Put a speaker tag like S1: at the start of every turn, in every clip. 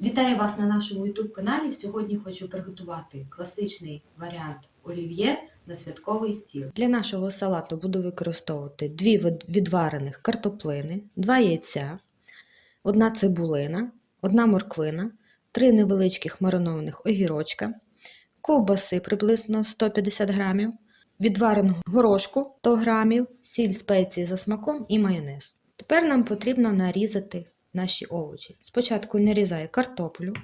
S1: Вітаю вас на нашому YouTube каналі. Сьогодні хочу приготувати класичний варіант олів'є на святковий стіл. Для нашого салату буду використовувати дві відварених картоплини, два яйця, одна цибулина, одна морквина, три невеличких маринованих огірочка, ковбаси приблизно 150 грамів, відвареного горошку 100 грамів, сіль спеції за смаком і майонез. Тепер нам потрібно нарізати наші овочі. Спочатку нарізаю картоплю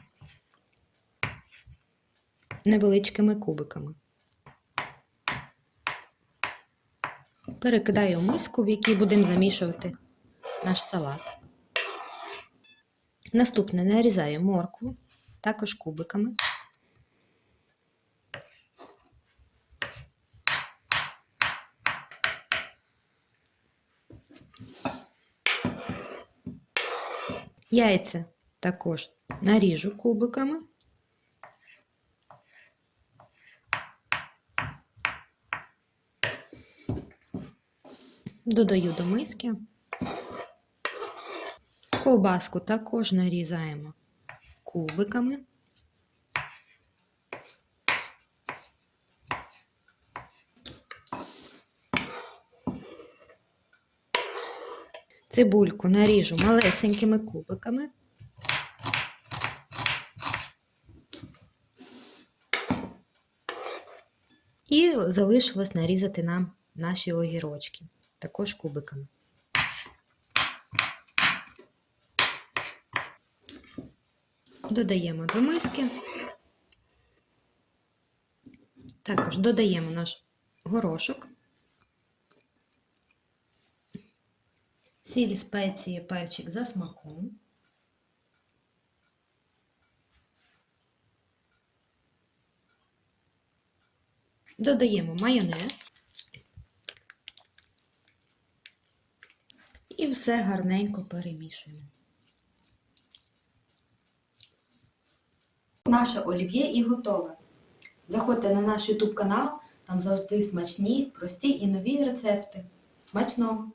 S1: невеличкими кубиками. Перекидаю в миску, в якій будемо замішувати наш салат. Наступне нарізаю моркву, також кубиками. Яйця також наріжу кубиками. Додаю до миски. Ковбаску також нарізаємо кубиками. Цибульку наріжу малесенькими кубиками. І залишилось нарізати нам наші огірочки, також кубиками. Додаємо до миски. Також додаємо наш горошок. Сіль, спеції, перчик за смаком. Додаємо майонез. І все гарненько перемішуємо. Наше олів'є і готове. Заходьте на наш YouTube канал, там завжди смачні, прості і нові рецепти. Смачного!